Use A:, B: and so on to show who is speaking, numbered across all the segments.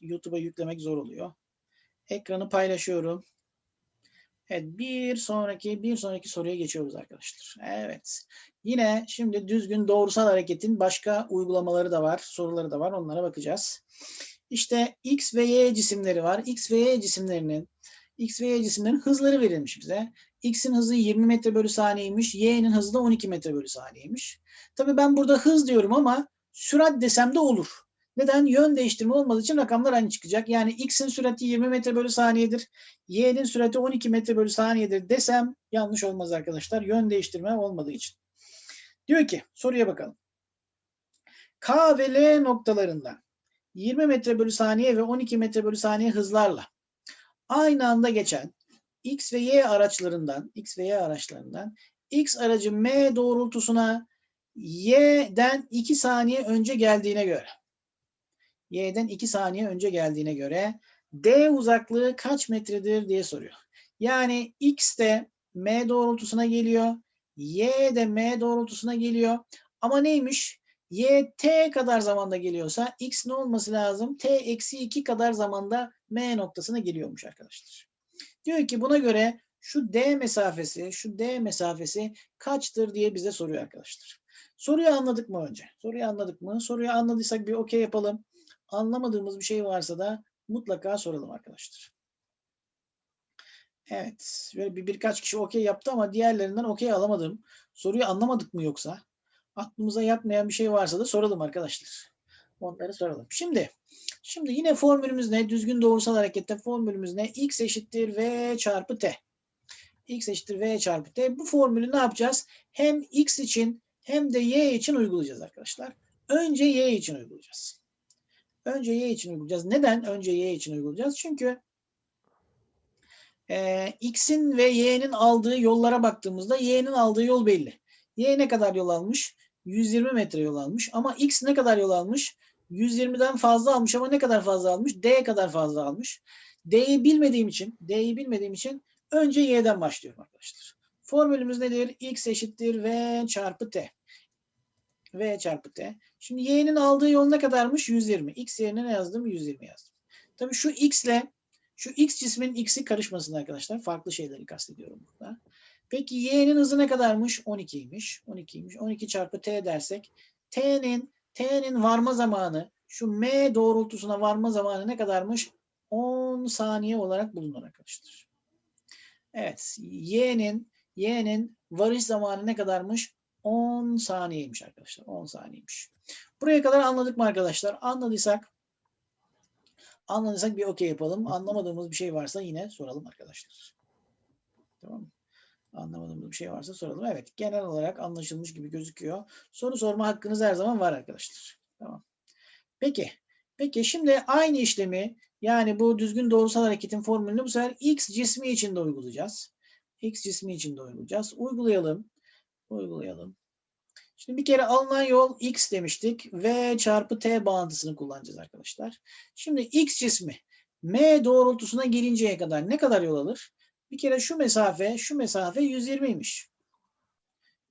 A: YouTube'a yüklemek zor oluyor. Ekranı paylaşıyorum. Evet bir sonraki bir sonraki soruya geçiyoruz arkadaşlar. Evet. Yine şimdi düzgün doğrusal hareketin başka uygulamaları da var, soruları da var. Onlara bakacağız. İşte X ve Y cisimleri var. X ve Y cisimlerinin X ve Y cisimlerin hızları verilmiş bize. X'in hızı 20 metre bölü saniyeymiş. Y'nin hızı da 12 metre bölü saniyeymiş. Tabii ben burada hız diyorum ama sürat desem de olur. Neden? Yön değiştirme olmadığı için rakamlar aynı çıkacak. Yani X'in sürati 20 metre bölü saniyedir. Y'nin sürati 12 metre bölü saniyedir desem yanlış olmaz arkadaşlar. Yön değiştirme olmadığı için. Diyor ki soruya bakalım. K ve L noktalarında 20 metre bölü saniye ve 12 metre bölü saniye hızlarla aynı anda geçen X ve Y araçlarından X ve Y araçlarından X aracı M doğrultusuna Y'den 2 saniye önce geldiğine göre Y'den 2 saniye önce geldiğine göre D uzaklığı kaç metredir diye soruyor. Yani X de M doğrultusuna geliyor. Y de M doğrultusuna geliyor. Ama neymiş? Y T kadar zamanda geliyorsa X ne olması lazım? T eksi 2 kadar zamanda M noktasına geliyormuş arkadaşlar. Diyor ki buna göre şu D mesafesi, şu D mesafesi kaçtır diye bize soruyor arkadaşlar. Soruyu anladık mı önce? Soruyu anladık mı? Soruyu anladıysak bir okey yapalım. Anlamadığımız bir şey varsa da mutlaka soralım arkadaşlar. Evet. Böyle bir, birkaç kişi okey yaptı ama diğerlerinden okey alamadım. Soruyu anlamadık mı yoksa? Aklımıza yatmayan bir şey varsa da soralım arkadaşlar. Onları soralım. Şimdi şimdi yine formülümüz ne? Düzgün doğrusal harekette formülümüz ne? X eşittir V çarpı T. X eşittir V çarpı T. Bu formülü ne yapacağız? Hem X için hem de Y için uygulayacağız arkadaşlar. Önce Y için uygulayacağız. Önce Y için uygulayacağız. Neden önce Y için uygulayacağız? Çünkü e, X'in ve Y'nin aldığı yollara baktığımızda Y'nin aldığı yol belli. Y ne kadar yol almış? 120 metre yol almış. Ama X ne kadar yol almış? 120'den fazla almış ama ne kadar fazla almış? D kadar fazla almış. D'yi bilmediğim için, D'yi bilmediğim için önce Y'den başlıyorum arkadaşlar. Formülümüz nedir? X eşittir V çarpı T. V çarpı T. Şimdi Y'nin aldığı yol ne kadarmış? 120. X yerine ne yazdım? 120 yazdım. Tabii şu X ile şu X cismin X'i karışmasın arkadaşlar. Farklı şeyleri kastediyorum burada. Peki Y'nin hızı ne kadarmış? 12'ymiş. 12'ymiş. 12 çarpı T dersek T'nin T'nin varma zamanı şu M doğrultusuna varma zamanı ne kadarmış? 10 saniye olarak bulunur arkadaşlar. Evet. Y'nin Y'nin varış zamanı ne kadarmış? 10 saniyeymiş arkadaşlar. 10 saniyeymiş. Buraya kadar anladık mı arkadaşlar? Anladıysak anladıysak bir okey yapalım. Anlamadığımız bir şey varsa yine soralım arkadaşlar. Tamam mı? Anlamadığımız bir şey varsa soralım. Evet. Genel olarak anlaşılmış gibi gözüküyor. Soru sorma hakkınız her zaman var arkadaşlar. Tamam. Peki. Peki şimdi aynı işlemi yani bu düzgün doğrusal hareketin formülünü bu sefer X cismi için de uygulayacağız. X cismi için de uygulayacağız. Uygulayalım. Uygulayalım. Şimdi bir kere alınan yol X demiştik. V çarpı T bağıntısını kullanacağız arkadaşlar. Şimdi X cismi M doğrultusuna gelinceye kadar ne kadar yol alır? Bir kere şu mesafe, şu mesafe 120'ymiş.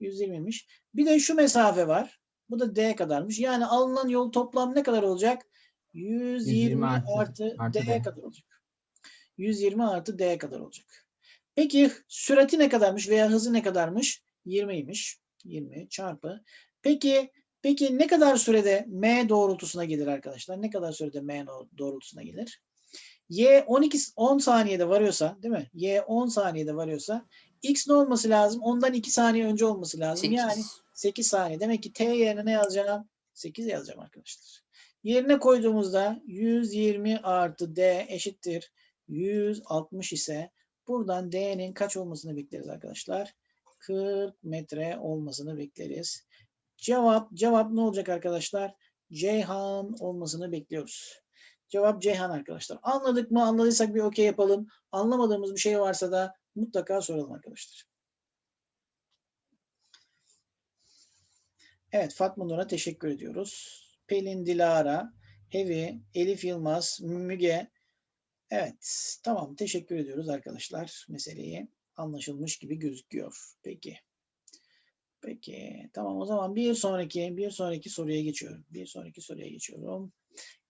A: 120'ymiş. Bir de şu mesafe var. Bu da D kadarmış. Yani alınan yol toplam ne kadar olacak? 120,
B: 120
A: artı,
B: artı- artı
A: D,
B: D.
A: kadar olacak. 120 artı D kadar olacak. Peki sürati ne kadarmış veya hızı ne kadarmış? 20'ymiş. 20 çarpı. Peki peki ne kadar sürede M doğrultusuna gelir arkadaşlar? Ne kadar sürede M doğrultusuna gelir? Y 12 10 saniyede varıyorsa, değil mi? Y 10 saniyede varıyorsa X ne olması lazım? Ondan 2 saniye önce olması lazım.
B: 8.
A: Yani 8 saniye. Demek ki T yerine ne yazacağım? 8 yazacağım arkadaşlar. Yerine koyduğumuzda 120 artı D eşittir 160 ise buradan D'nin kaç olmasını bekleriz arkadaşlar? 40 metre olmasını bekleriz. Cevap cevap ne olacak arkadaşlar? Ceyhan olmasını bekliyoruz. Cevap Ceyhan arkadaşlar. Anladık mı? Anladıysak bir okey yapalım. Anlamadığımız bir şey varsa da mutlaka soralım arkadaşlar. Evet Fatma Nur'a teşekkür ediyoruz. Pelin Dilara, Hevi, Elif Yılmaz, Müge. Evet tamam teşekkür ediyoruz arkadaşlar. Meseleyi anlaşılmış gibi gözüküyor. Peki. Peki tamam o zaman bir sonraki bir sonraki soruya geçiyorum. Bir sonraki soruya geçiyorum.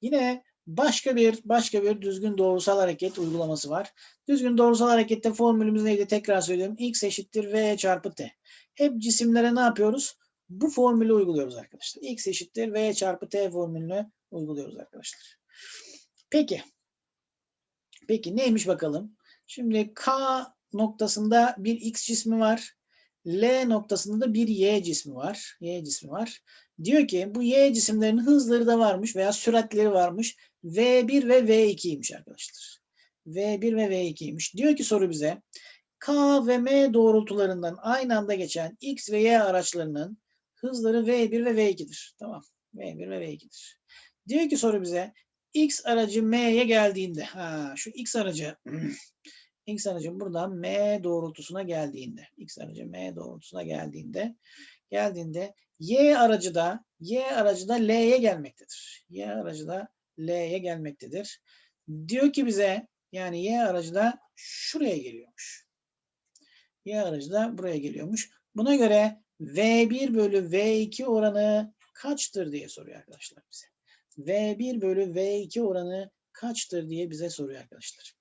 A: Yine başka bir başka bir düzgün doğrusal hareket uygulaması var. Düzgün doğrusal harekette formülümüz neydi? Tekrar söylüyorum. X eşittir V çarpı T. Hep cisimlere ne yapıyoruz? Bu formülü uyguluyoruz arkadaşlar. X eşittir V çarpı T formülünü uyguluyoruz arkadaşlar. Peki. Peki neymiş bakalım? Şimdi K noktasında bir X cismi var. L noktasında da bir Y cismi var. Y cismi var. Diyor ki bu Y cisimlerinin hızları da varmış veya süratleri varmış. V1 ve V2'ymiş arkadaşlar. V1 ve V2'ymiş. Diyor ki soru bize K ve M doğrultularından aynı anda geçen X ve Y araçlarının hızları V1 ve V2'dir. Tamam. V1 ve V2'dir. Diyor ki soru bize X aracı M'ye geldiğinde ha şu X aracı X aracı buradan M doğrultusuna geldiğinde X aracı M doğrultusuna geldiğinde geldiğinde Y aracı da Y aracı da L'ye gelmektedir. Y aracı da L'ye gelmektedir. Diyor ki bize yani Y aracı da şuraya geliyormuş. Y aracı da buraya geliyormuş. Buna göre V1 bölü V2 oranı kaçtır diye soruyor arkadaşlar bize. V1 bölü V2 oranı kaçtır diye bize soruyor arkadaşlar.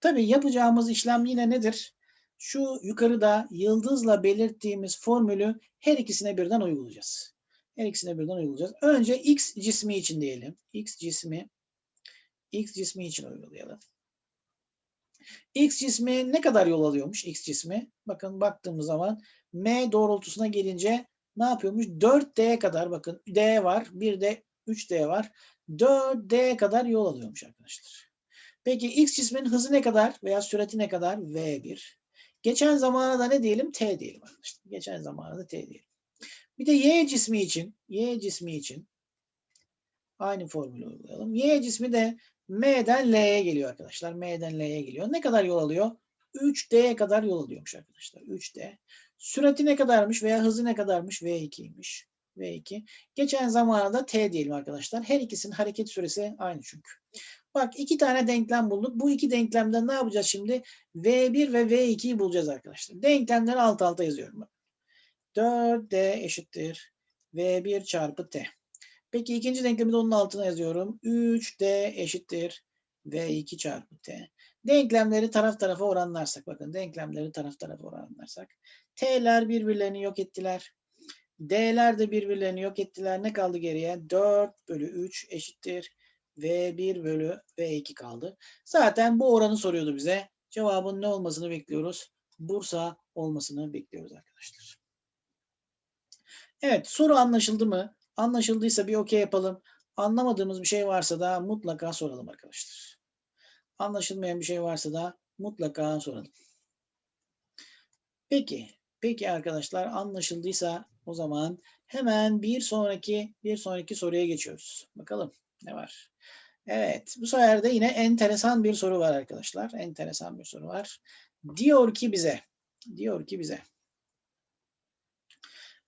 A: Tabii yapacağımız işlem yine nedir? Şu yukarıda yıldızla belirttiğimiz formülü her ikisine birden uygulayacağız. Her ikisine birden uygulayacağız. Önce X cismi için diyelim. X cismi X cismi için uygulayalım. X cismi ne kadar yol alıyormuş X cismi? Bakın baktığımız zaman M doğrultusuna gelince ne yapıyormuş? 4D kadar bakın D var. Bir de 3D var. 4D kadar yol alıyormuş arkadaşlar. Peki X cisminin hızı ne kadar veya sürati ne kadar? V1. Geçen zamana da ne diyelim? T diyelim arkadaşlar. Geçen zamana da T diyelim. Bir de Y cismi için, Y cismi için aynı formülü uygulayalım. Y cismi de M'den L'ye geliyor arkadaşlar. M'den L'ye geliyor. Ne kadar yol alıyor? 3D'ye kadar yol alıyormuş arkadaşlar. 3D. Sürati ne kadarmış veya hızı ne kadarmış? V2'ymiş. V2. Geçen zamana da T diyelim arkadaşlar. Her ikisinin hareket süresi aynı çünkü. Bak iki tane denklem bulduk. Bu iki denklemden ne yapacağız şimdi? V1 ve V2'yi bulacağız arkadaşlar. Denklemleri alt alta yazıyorum. 4D eşittir. V1 çarpı T. Peki ikinci denklemi de onun altına yazıyorum. 3D eşittir. V2 çarpı T. Denklemleri taraf tarafa oranlarsak. Bakın denklemleri taraf tarafa oranlarsak. T'ler birbirlerini yok ettiler. D'ler de birbirlerini yok ettiler. Ne kaldı geriye? 4 bölü 3 eşittir. V1 bölü V2 kaldı. Zaten bu oranı soruyordu bize. Cevabın ne olmasını bekliyoruz? Bursa olmasını bekliyoruz arkadaşlar. Evet soru anlaşıldı mı? Anlaşıldıysa bir okey yapalım. Anlamadığımız bir şey varsa da mutlaka soralım arkadaşlar. Anlaşılmayan bir şey varsa da mutlaka soralım. Peki. Peki arkadaşlar anlaşıldıysa o zaman hemen bir sonraki bir sonraki soruya geçiyoruz. Bakalım ne var? Evet, bu sefer de yine enteresan bir soru var arkadaşlar. Enteresan bir soru var. Diyor ki bize, diyor ki bize.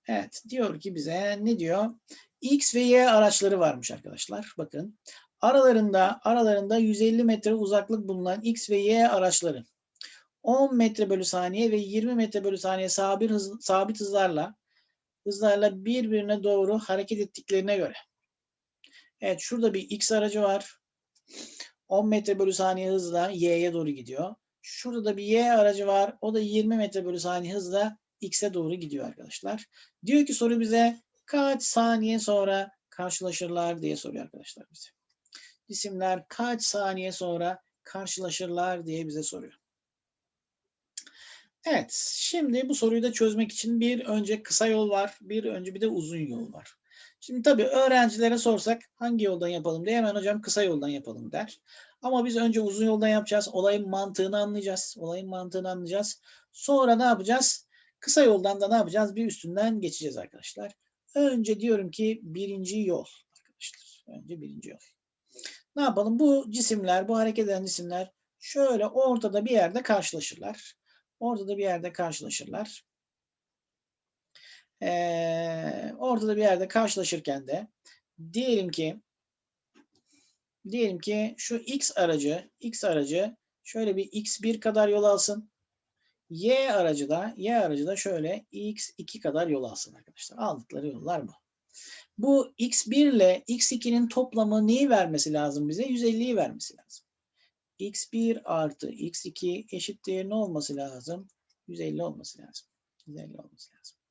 A: Evet, diyor ki bize ne diyor? X ve Y araçları varmış arkadaşlar. Bakın. Aralarında aralarında 150 metre uzaklık bulunan X ve Y araçları 10 metre bölü saniye ve 20 metre bölü saniye sabit, hız, sabit hızlarla hızlarla birbirine doğru hareket ettiklerine göre. Evet şurada bir X aracı var. 10 metre bölü saniye hızla Y'ye doğru gidiyor. Şurada da bir Y aracı var. O da 20 metre bölü saniye hızla X'e doğru gidiyor arkadaşlar. Diyor ki soru bize kaç saniye sonra karşılaşırlar diye soruyor arkadaşlar bize. Cisimler kaç saniye sonra karşılaşırlar diye bize soruyor. Evet, şimdi bu soruyu da çözmek için bir önce kısa yol var, bir önce bir de uzun yol var. Şimdi tabii öğrencilere sorsak hangi yoldan yapalım diye hemen hocam kısa yoldan yapalım der. Ama biz önce uzun yoldan yapacağız. Olayın mantığını anlayacağız. Olayın mantığını anlayacağız. Sonra ne yapacağız? Kısa yoldan da ne yapacağız? Bir üstünden geçeceğiz arkadaşlar. Önce diyorum ki birinci yol arkadaşlar. Önce birinci yol. Ne yapalım? Bu cisimler, bu hareket eden cisimler şöyle ortada bir yerde karşılaşırlar. Ortada bir yerde karşılaşırlar. Ee, ortada bir yerde karşılaşırken de diyelim ki diyelim ki şu X aracı X aracı şöyle bir X1 kadar yol alsın. Y aracı da Y aracı da şöyle X2 kadar yol alsın arkadaşlar. Aldıkları yollar bu. Bu x1 ile x2'nin toplamı neyi vermesi lazım bize? 150'yi vermesi lazım. x1 artı x2 eşittir ne olması lazım? 150 olması lazım. 150 olması lazım.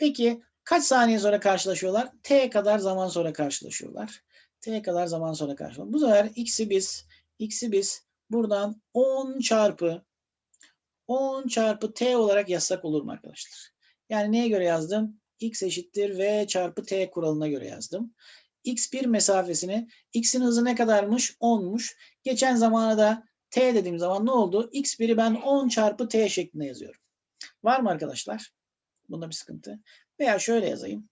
A: Peki kaç saniye sonra karşılaşıyorlar? T kadar zaman sonra karşılaşıyorlar. T kadar zaman sonra karşılaşıyorlar. Bu sefer x'i biz x'i biz buradan 10 çarpı 10 çarpı t olarak yazsak olur mu arkadaşlar? Yani neye göre yazdım? x eşittir v çarpı t kuralına göre yazdım. x1 mesafesini x'in hızı ne kadarmış? 10'muş. Geçen zamana da t dediğim zaman ne oldu? x1'i ben 10 çarpı t şeklinde yazıyorum. Var mı arkadaşlar? Bunda bir sıkıntı. Veya şöyle yazayım.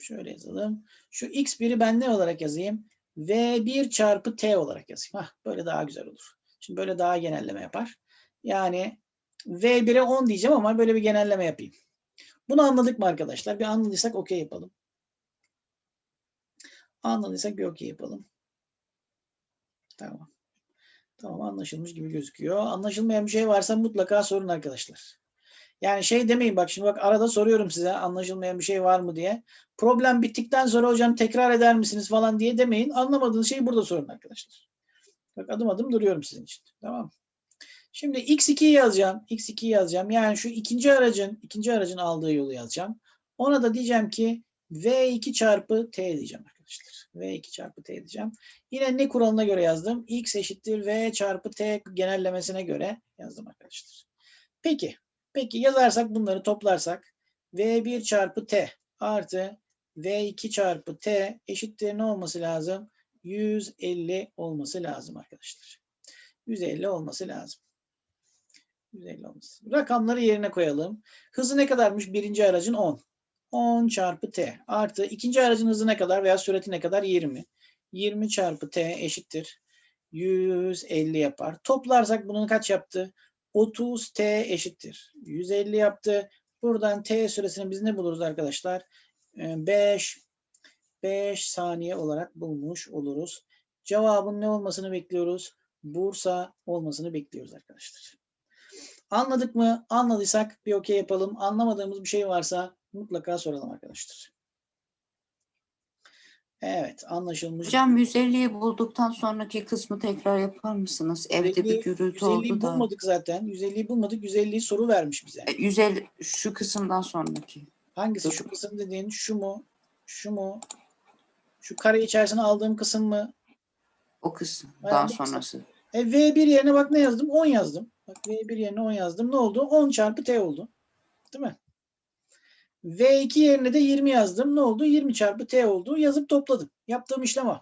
A: Şöyle yazalım. Şu x1'i ben ne olarak yazayım? v1 çarpı t olarak yazayım. Hah, böyle daha güzel olur. Şimdi böyle daha genelleme yapar. Yani v1'e 10 diyeceğim ama böyle bir genelleme yapayım. Bunu anladık mı arkadaşlar? Bir anladıysak okey yapalım. Anladıysak bir okey yapalım. Tamam. Tamam anlaşılmış gibi gözüküyor. Anlaşılmayan bir şey varsa mutlaka sorun arkadaşlar. Yani şey demeyin bak şimdi bak arada soruyorum size anlaşılmayan bir şey var mı diye. Problem bittikten sonra hocam tekrar eder misiniz falan diye demeyin. Anlamadığınız şeyi burada sorun arkadaşlar. Bak adım adım duruyorum sizin için. Tamam Şimdi x2'yi yazacağım. x2'yi yazacağım. Yani şu ikinci aracın ikinci aracın aldığı yolu yazacağım. Ona da diyeceğim ki v2 çarpı t diyeceğim arkadaşlar. v2 çarpı t diyeceğim. Yine ne kuralına göre yazdım? x eşittir v çarpı t genellemesine göre yazdım arkadaşlar. Peki. Peki yazarsak bunları toplarsak v1 çarpı t artı v2 çarpı t eşittir ne olması lazım? 150 olması lazım arkadaşlar. 150 olması lazım. 150 olması. Rakamları yerine koyalım. Hızı ne kadarmış? Birinci aracın 10. 10 çarpı t artı ikinci aracın hızı ne kadar veya sürati ne kadar? 20. 20 çarpı t eşittir. 150 yapar. Toplarsak bunun kaç yaptı? 30 t eşittir. 150 yaptı. Buradan t süresini biz ne buluruz arkadaşlar? 5 ee, 5 saniye olarak bulmuş oluruz. Cevabın ne olmasını bekliyoruz? Bursa olmasını bekliyoruz arkadaşlar. Anladık mı? Anladıysak bir okey yapalım. Anlamadığımız bir şey varsa mutlaka soralım arkadaşlar. Evet anlaşılmış.
B: Hocam 150'yi bulduktan sonraki kısmı tekrar yapar mısınız? Evde
A: 150
B: bir gürültü
A: 150'yi
B: oldu da.
A: bulmadık zaten. 150'yi bulmadık. 150'yi soru vermiş bize.
B: E, 150 şu kısımdan sonraki.
A: Hangisi? Şu kısım dediğin şu mu? Şu mu? Şu kare içerisine aldığım kısım mı?
B: O kısım.
A: Aynen,
B: Daha
A: bu kısım.
B: sonrası.
A: E, V1 yerine bak ne yazdım? 10 yazdım. Bak V1 yerine 10 yazdım. Ne oldu? 10 çarpı T oldu. Değil mi? V2 yerine de 20 yazdım. Ne oldu? 20 çarpı T oldu. Yazıp topladım. Yaptığım işlem o.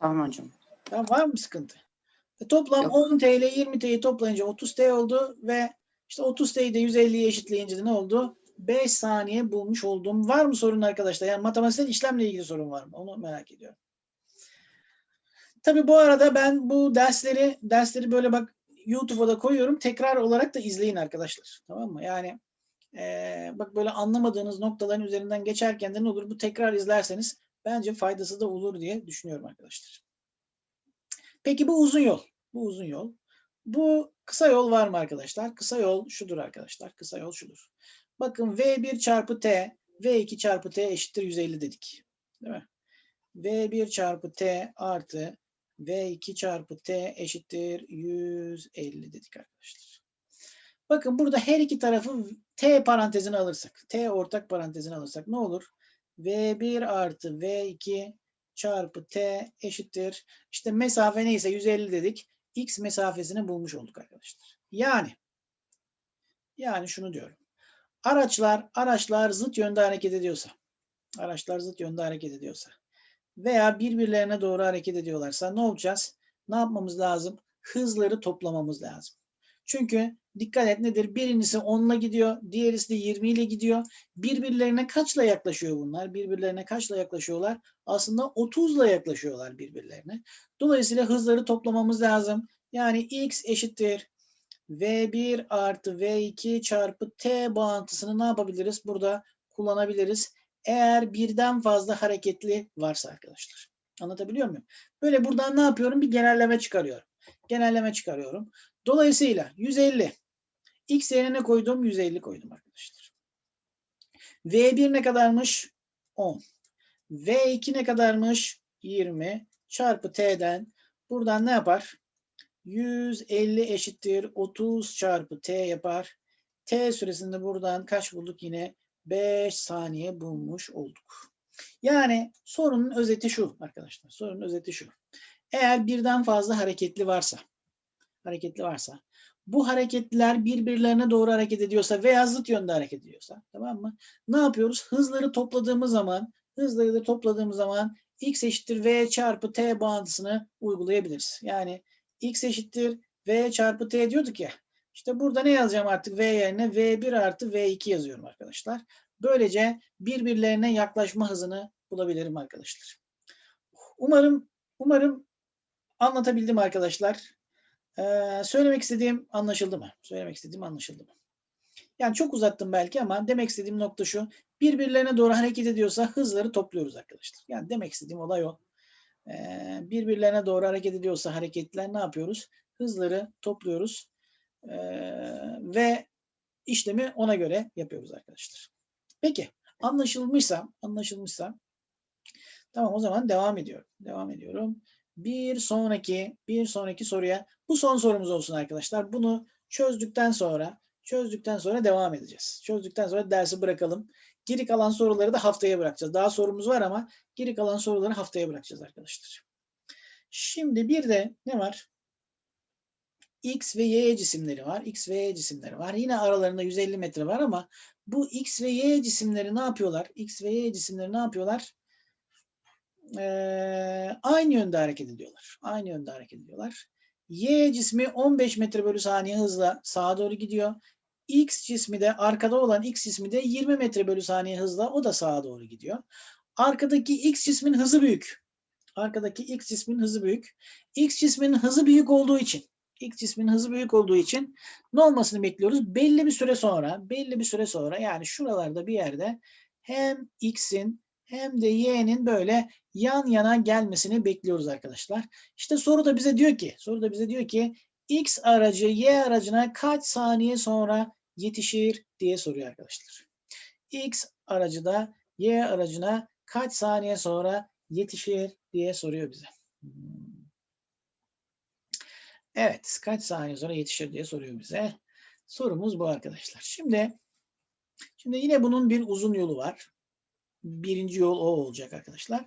B: Tamam hocam.
A: Tamam, var mı sıkıntı? E, toplam
B: Yok.
A: 10 TL 20 T'yi toplayınca 30 T oldu ve işte 30 T'yi de 150'ye eşitleyince de ne oldu? 5 saniye bulmuş oldum. Var mı sorun arkadaşlar? Yani matematiksel işlemle ilgili sorun var mı? Onu merak ediyorum. Tabii bu arada ben bu dersleri dersleri böyle bak YouTube'a da koyuyorum. Tekrar olarak da izleyin arkadaşlar. Tamam mı? Yani eee, bak böyle anlamadığınız noktaların üzerinden geçerken de ne olur? Bu tekrar izlerseniz bence faydası da olur diye düşünüyorum arkadaşlar. Peki bu uzun yol. Bu uzun yol. Bu kısa yol var mı arkadaşlar? Kısa yol şudur arkadaşlar. Kısa yol şudur. Bakın V1 çarpı T, V2 çarpı T eşittir 150 dedik. Değil mi? V1 çarpı T artı V2 çarpı T eşittir 150 dedik arkadaşlar. Bakın burada her iki tarafı T parantezine alırsak, T ortak parantezine alırsak ne olur? V1 artı V2 çarpı T eşittir. İşte mesafe neyse 150 dedik. X mesafesini bulmuş olduk arkadaşlar. Yani yani şunu diyorum. Araçlar araçlar zıt yönde hareket ediyorsa araçlar zıt yönde hareket ediyorsa veya birbirlerine doğru hareket ediyorlarsa ne olacağız? Ne yapmamız lazım? Hızları toplamamız lazım. Çünkü dikkat et nedir? Birincisi 10 ile gidiyor, diğerisi de 20 ile gidiyor. Birbirlerine kaçla yaklaşıyor bunlar? Birbirlerine kaçla yaklaşıyorlar? Aslında 30 ile yaklaşıyorlar birbirlerine. Dolayısıyla hızları toplamamız lazım. Yani x eşittir v1 artı v2 çarpı t bağıntısını ne yapabiliriz? Burada kullanabiliriz. Eğer birden fazla hareketli varsa arkadaşlar. Anlatabiliyor muyum? Böyle buradan ne yapıyorum? Bir genelleme çıkarıyorum. Genelleme çıkarıyorum. Dolayısıyla 150. X yerine koydum 150 koydum arkadaşlar. V1 ne kadarmış? 10. V2 ne kadarmış? 20 çarpı T'den buradan ne yapar? 150 eşittir 30 çarpı T yapar. T süresinde buradan kaç bulduk yine? 5 saniye bulmuş olduk. Yani sorunun özeti şu arkadaşlar. Sorunun özeti şu. Eğer birden fazla hareketli varsa, hareketli varsa, bu hareketliler birbirlerine doğru hareket ediyorsa veya zıt yönde hareket ediyorsa, tamam mı? Ne yapıyoruz? Hızları topladığımız zaman, hızları da topladığımız zaman x eşittir v çarpı t bağıntısını uygulayabiliriz. Yani x eşittir v çarpı t diyorduk ya. İşte burada ne yazacağım artık v yerine? v1 artı v2 yazıyorum arkadaşlar. Böylece birbirlerine yaklaşma hızını bulabilirim arkadaşlar. Umarım umarım anlatabildim arkadaşlar. Ee, söylemek istediğim anlaşıldı mı? Söylemek istediğim anlaşıldı mı? Yani çok uzattım belki ama demek istediğim nokta şu. Birbirlerine doğru hareket ediyorsa hızları topluyoruz arkadaşlar. Yani demek istediğim olay o. Ee, birbirlerine doğru hareket ediyorsa hareketler ne yapıyoruz? Hızları topluyoruz. Ee, ve işlemi ona göre yapıyoruz arkadaşlar. Peki anlaşılmışsa, anlaşılmışsa tamam o zaman devam ediyorum. Devam ediyorum. Bir sonraki bir sonraki soruya bu son sorumuz olsun arkadaşlar. Bunu çözdükten sonra çözdükten sonra devam edeceğiz. Çözdükten sonra dersi bırakalım. Geri kalan soruları da haftaya bırakacağız. Daha sorumuz var ama geri kalan soruları haftaya bırakacağız arkadaşlar. Şimdi bir de ne var? X ve Y cisimleri var. X ve Y cisimleri var. Yine aralarında 150 metre var ama bu X ve Y cisimleri ne yapıyorlar? X ve Y cisimleri ne yapıyorlar? Ee, aynı yönde hareket ediyorlar. Aynı yönde hareket ediyorlar. Y cismi 15 metre bölü saniye hızla sağa doğru gidiyor. X cismi de arkada olan X cismi de 20 metre bölü saniye hızla o da sağa doğru gidiyor. Arkadaki X cismin hızı büyük. Arkadaki X cismin hızı büyük. X cismin hızı büyük olduğu için X cismin hızı büyük olduğu için ne olmasını bekliyoruz? Belli bir süre sonra, belli bir süre sonra yani şuralarda bir yerde hem X'in hem de Y'nin böyle yan yana gelmesini bekliyoruz arkadaşlar. İşte soru da bize diyor ki, soru da bize diyor ki X aracı Y aracına kaç saniye sonra yetişir diye soruyor arkadaşlar. X aracı da Y aracına kaç saniye sonra yetişir diye soruyor bize. Evet, kaç saniye sonra yetişir diye soruyor bize. Sorumuz bu arkadaşlar. Şimdi şimdi yine bunun bir uzun yolu var. Birinci yol o olacak arkadaşlar.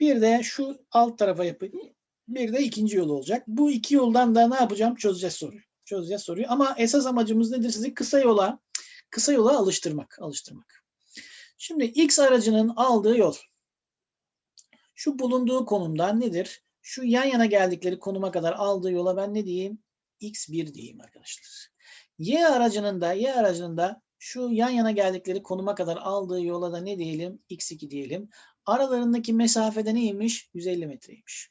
A: Bir de şu alt tarafa yapayım. Bir de ikinci yol olacak. Bu iki yoldan da ne yapacağım? Çözeceğiz soruyu. Çözeceğiz soruyu. Ama esas amacımız nedir? Sizi kısa yola kısa yola alıştırmak. Alıştırmak. Şimdi X aracının aldığı yol. Şu bulunduğu konumdan nedir? Şu yan yana geldikleri konuma kadar aldığı yola ben ne diyeyim? X1 diyeyim arkadaşlar. Y aracının da Y aracının da şu yan yana geldikleri konuma kadar aldığı yola da ne diyelim? X2 diyelim. Aralarındaki mesafede neymiş? 150 metreymiş.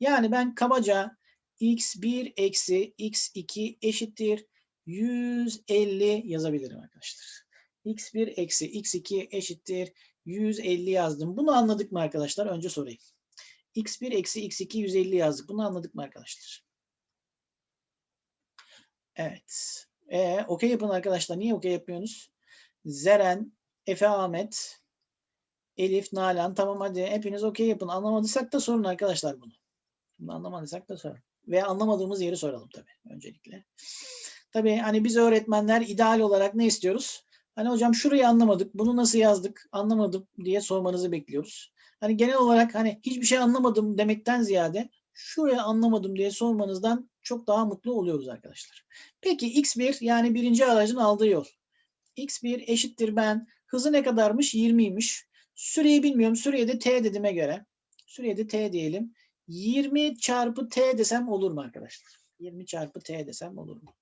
A: Yani ben kabaca x1 eksi x2 eşittir 150 yazabilirim arkadaşlar. x1 eksi x2 eşittir 150 yazdım. Bunu anladık mı arkadaşlar? Önce sorayım. x1 eksi x2 150 yazdık. Bunu anladık mı arkadaşlar? Evet. E, okey yapın arkadaşlar. Niye okey yapıyorsunuz? Zeren, Efe Ahmet, Elif, Nalan. Tamam hadi hepiniz okey yapın. Anlamadıysak da sorun arkadaşlar bunu. Bunu anlamadıysak da sorun. Ve anlamadığımız yeri soralım tabii öncelikle. Tabii hani biz öğretmenler ideal olarak ne istiyoruz? Hani hocam şurayı anlamadık, bunu nasıl yazdık, anlamadım diye sormanızı bekliyoruz. Hani genel olarak hani hiçbir şey anlamadım demekten ziyade şurayı anlamadım diye sormanızdan çok daha mutlu oluyoruz arkadaşlar. Peki x1 yani birinci aracın aldığı yol. x1 eşittir ben hızı ne kadarmış? 20'ymiş. Süreyi bilmiyorum. Süreye de t dediğime göre. Süreye de t diyelim. 20 çarpı t desem olur mu arkadaşlar? 20 çarpı t desem olur mu?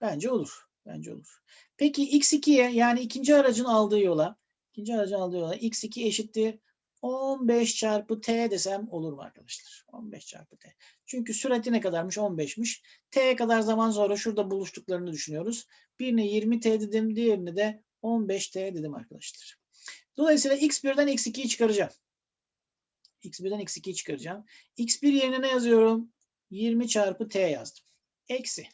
A: Bence olur. Bence olur. Peki x2'ye yani ikinci aracın aldığı yola ikinci aracın aldığı yola x2 eşittir 15 çarpı t desem olur mu arkadaşlar? 15 çarpı t. Çünkü sürati ne kadarmış? 15'miş. T'ye kadar zaman sonra şurada buluştuklarını düşünüyoruz. Birine 20 t dedim, diğerine de 15 t dedim arkadaşlar. Dolayısıyla x1'den x2'yi çıkaracağım. x1'den x2'yi çıkaracağım. x1 yerine ne yazıyorum? 20 çarpı t yazdım. Eksi.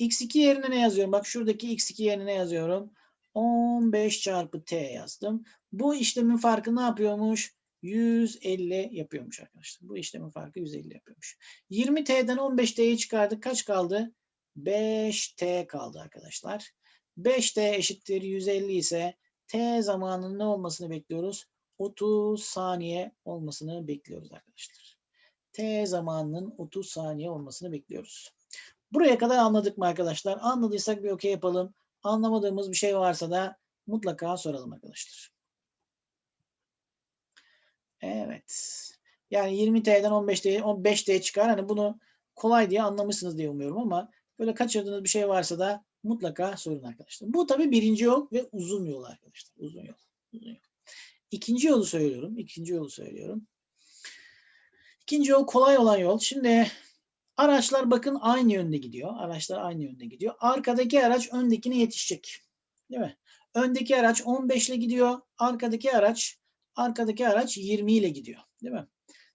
A: x2 yerine ne yazıyorum? Bak şuradaki x2 yerine ne yazıyorum? 15 çarpı t yazdım. Bu işlemin farkı ne yapıyormuş? 150 yapıyormuş arkadaşlar. Bu işlemin farkı 150 yapıyormuş. 20t'den 15t'yi çıkardık. Kaç kaldı? 5t kaldı arkadaşlar. 5t eşittir 150 ise t zamanının ne olmasını bekliyoruz? 30 saniye olmasını bekliyoruz arkadaşlar. T zamanının 30 saniye olmasını bekliyoruz. Buraya kadar anladık mı arkadaşlar? Anladıysak bir okey yapalım. Anlamadığımız bir şey varsa da mutlaka soralım arkadaşlar. Evet. Yani 20T'den 15T'ye 15T çıkar. Hani bunu kolay diye anlamışsınız diye umuyorum ama böyle kaçırdığınız bir şey varsa da mutlaka sorun arkadaşlar. Bu tabii birinci yol ve uzun yol arkadaşlar. Uzun yol. Uzun yol. İkinci yolu söylüyorum. İkinci yolu söylüyorum. İkinci yol kolay olan yol. Şimdi araçlar bakın aynı yönde gidiyor. Araçlar aynı yönde gidiyor. Arkadaki araç öndekine yetişecek. Değil mi? Öndeki araç 15 ile gidiyor. Arkadaki araç arkadaki araç 20 ile gidiyor. Değil mi?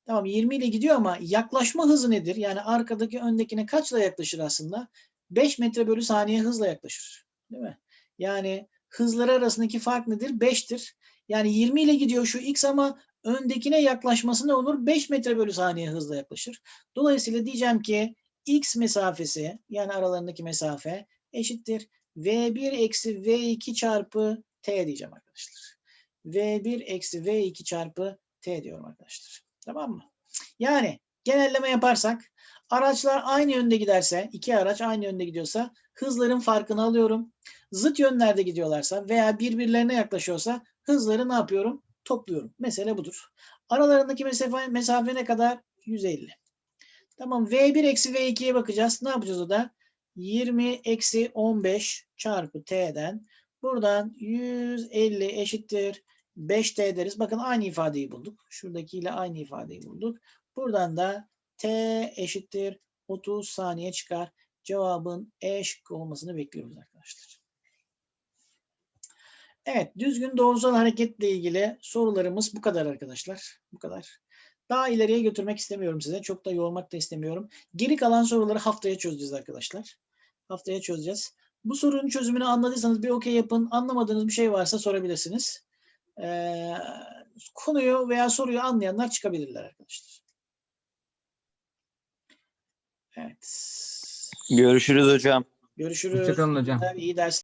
A: Tamam 20 ile gidiyor ama yaklaşma hızı nedir? Yani arkadaki öndekine kaçla yaklaşır aslında? 5 metre bölü saniye hızla yaklaşır. Değil mi? Yani hızları arasındaki fark nedir? 5'tir. Yani 20 ile gidiyor şu x ama öndekine yaklaşması ne olur? 5 metre bölü saniye hızla yaklaşır. Dolayısıyla diyeceğim ki x mesafesi yani aralarındaki mesafe eşittir. V1 eksi V2 çarpı T diyeceğim arkadaşlar. V1 eksi V2 çarpı T diyorum arkadaşlar. Tamam mı? Yani genelleme yaparsak araçlar aynı yönde giderse, iki araç aynı yönde gidiyorsa hızların farkını alıyorum. Zıt yönlerde gidiyorlarsa veya birbirlerine yaklaşıyorsa hızları ne yapıyorum? Topluyorum. Mesele budur. Aralarındaki mesafe, mesafe ne kadar? 150. Tamam. V1 eksi V2'ye bakacağız. Ne yapacağız o da? 20 eksi 15 çarpı T'den buradan 150 eşittir 5T deriz. Bakın aynı ifadeyi bulduk. Şuradakiyle aynı ifadeyi bulduk. Buradan da T eşittir 30 saniye çıkar. Cevabın E olmasını bekliyoruz arkadaşlar. Evet, düzgün doğrusal hareketle ilgili sorularımız bu kadar arkadaşlar. Bu kadar. Daha ileriye götürmek istemiyorum size. Çok da yormak da istemiyorum. Geri kalan soruları haftaya çözeceğiz arkadaşlar. Haftaya çözeceğiz. Bu sorunun çözümünü anladıysanız bir okey yapın. Anlamadığınız bir şey varsa sorabilirsiniz. Ee, konuyu veya soruyu anlayanlar çıkabilirler arkadaşlar. Evet.
C: Görüşürüz hocam.
A: Görüşürüz.
D: Hoşçakalın hocam.
A: İyi ders.